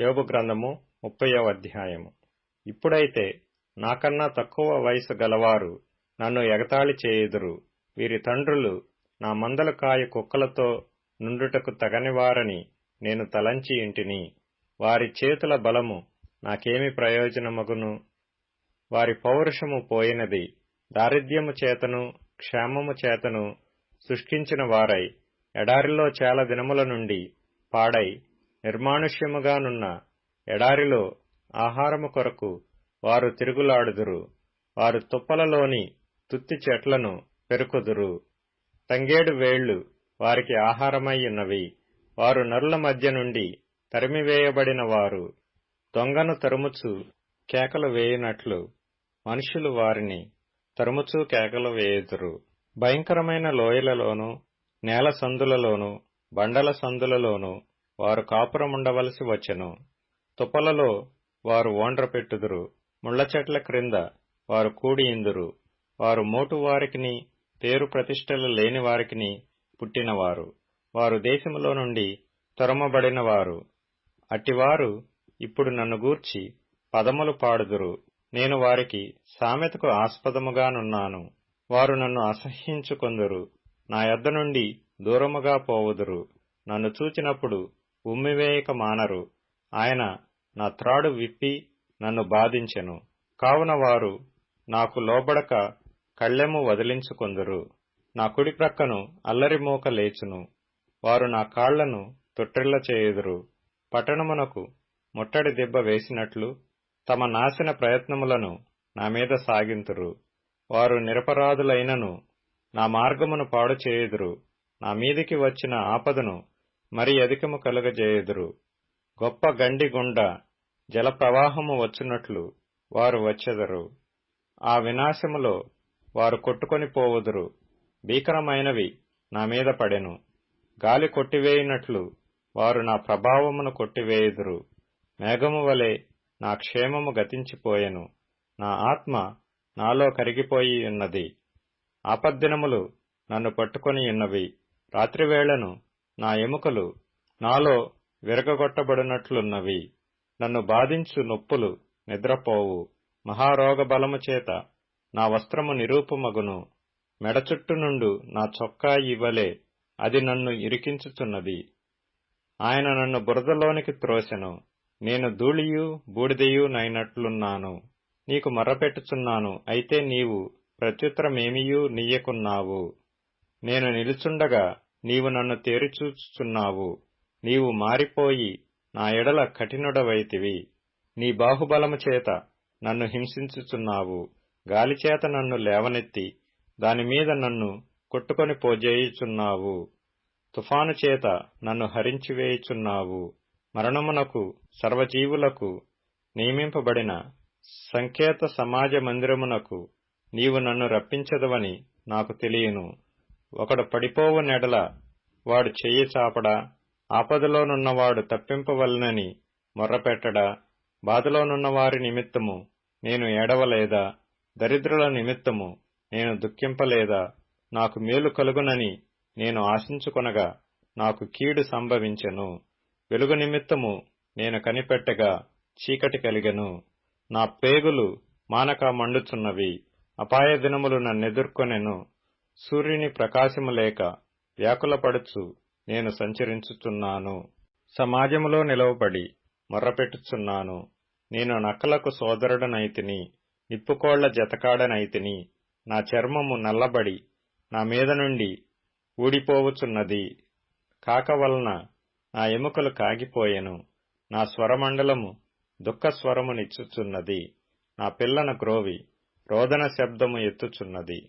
యోగు గ్రంథము ముప్పయో అధ్యాయము. ఇప్పుడైతే నాకన్నా తక్కువ వయసు గలవారు నన్ను ఎగతాళి చేయుదురు. వీరి తండ్రులు నా మందల కాయ కుక్కలతో నుండుటకు తగనివారని నేను తలంచి ఇంటిని. వారి చేతుల బలము నాకేమి ప్రయోజనమగును? వారి పౌరుషము పోయినది దారిద్ర్యము చేతను క్షేమము చేతను శుష్కించిన వారై ఎడారిలో చాలా దినముల నుండి పాడై నిర్మానుష్యముగానున్న ఎడారిలో ఆహారము కొరకు వారు తిరుగులాడుదురు. వారు తుప్పలలోని తుత్తి చెట్లను పెరుకుదురు. తంగేడు వేళ్ళు వారికి ఆహారమయ్యున్నవి వారు నరుల మధ్య నుండి తరిమివేయబడిన వారు దొంగను తరుముచు కేకలు వేయునట్లు మనుషులు వారిని తరుముచూ కేకలు వేయుదురు. భయంకరమైన లోయలలోనూ నేల సందులలోనూ బండల సందులలోనూ వారు కాపురముండవలసి వచ్చెను. తుపలలో వారు ఓండ్ర పెట్టుదురు. ముళ్ళ చెట్ల క్రింద వారు కూడి ఇందురు. వారు మోటు వారికిని పేరు ప్రతిష్టలు లేని వారికిని పుట్టినవారు. వారు దేశములో నుండి తొరమబడినవారు. అట్టివారు ఇప్పుడు నన్ను గూర్చి పదములు పాడుదురు. నేను వారికి సామెతకు ఆస్పదముగానున్నాను. వారు నన్ను అసహ్యించుకొందురు. నా యొద్ద నుండి దూరముగా పోవుదురు. నన్ను చూచినప్పుడు ఉమ్మివేయక మానరు ఆయన నా త్రాడు విప్పి నన్ను బాధించెను. కావున వారు నాకు లోబడక కళ్ళెము వదిలించుకొందురు. నా కుడి ప్రక్కను అల్లరిమోక లేచును. వారు నా కాళ్ళను తొట్టిల్ల చేయుదురు. పట్టణమునకు ముట్టడి దెబ్బ వేసినట్లు తమ నాశన ప్రయత్నములను నా మీద సాగింతురు. వారు నిరపరాధులైనను నా మార్గమును పాడు చేయుదురు. నా మీదికి వచ్చిన ఆపదను మరి అధికము కలుగజేయుదురు. గొప్ప గండి గుండా జలప్రవాహము వచ్చినట్లు వారు వచ్చెదరు. ఆ వినాశములో వారు కొట్టుకొని పోవుదురు. భీకరమైనవి నా మీద పడెను. గాలి కొట్టివేయినట్లు వారు నా ప్రభావమును కొట్టివేయుదురు. మేఘము వలె నా క్షేమము గతించిపోయెను. నా ఆత్మ నాలో కరిగిపోయి ఉన్నది. ఆపద్దినములు నన్ను పట్టుకొని ఉన్నవి. రాత్రివేళను నా ఎముకలు నాలో విరగగొట్టబడినట్లున్నవి. నన్ను బాధించు నొప్పులు నిద్రపోవు. మహారోగ బలము చేత నా వస్త్రము నిరూపమగును. మెడ చుట్టు నుండు నా చొక్కా ఇవ్వలే. అది నన్ను ఇరికించుచున్నది. ఆయన నన్ను బురదలోనికి త్రోసెను. నేను ధూళియు బూడిదయు నైనట్లున్నాను. నీకు మర్రపెట్టుచున్నాను అయితే నీవు ప్రత్యుత్తరమేమియూ నీయకున్నావు. నేను నిలుచుండగా నీవు నన్ను తేరుచూచుచున్నావు. నీవు మారిపోయి నా ఎడల కఠినుడవైతివి. నీ బాహుబలము చేత నన్ను హింసించుచున్నావు. గాలిచేత నన్ను లేవనెత్తి దానిమీద నన్ను కొట్టుకొని పోజేయుచున్నావు. తుఫాను చేత నన్ను హరించివేయుచున్నావు. మరణమునకు సర్వజీవులకు నియమింపబడిన సంకేత సమాజ మందిరమునకు నీవు నన్ను రప్పించదవని నాకు తెలియను. ఒకడు పడిపోవు నెడల వాడు చెయ్యి చాపడా ఆపదలోనున్నవాడు తప్పింపవలనని మొర్రపెట్టడా బాధలోనున్న వారి నిమిత్తము నేను ఏడవలేదా దరిద్రుల నిమిత్తము నేను దుఃఖింపలేదా నాకు మేలు కలుగునని నేను ఆశించుకొనగా నాకు కీడు సంభవించెను. వెలుగు నిమిత్తము నేను కనిపెట్టగా చీకటి కలిగెను. నా పేగులు మానక మండుచున్నవి అపాయ దినములు నన్నెదుర్కొనెను. సూర్యుని ప్రకాశము లేక వ్యాకులపడుచు నేను సంచరించుచున్నాను. సమాజములో నిలవబడి మొర్రపెట్టుచున్నాను. నేను నక్కలకు సోదరుడనైతిని నిప్పుకోళ్ళ జతకాడనైతిని నా చర్మము నల్లబడి నా మీద నుండి ఊడిపోవుచున్నది. కాక వలన నా ఎముకలు కాగిపోయెను. నా స్వరమండలము దుఃఖస్వరమునిచ్చుచున్నది. నా పిల్లన గ్రోవి రోదన శబ్దము ఎత్తుచున్నది.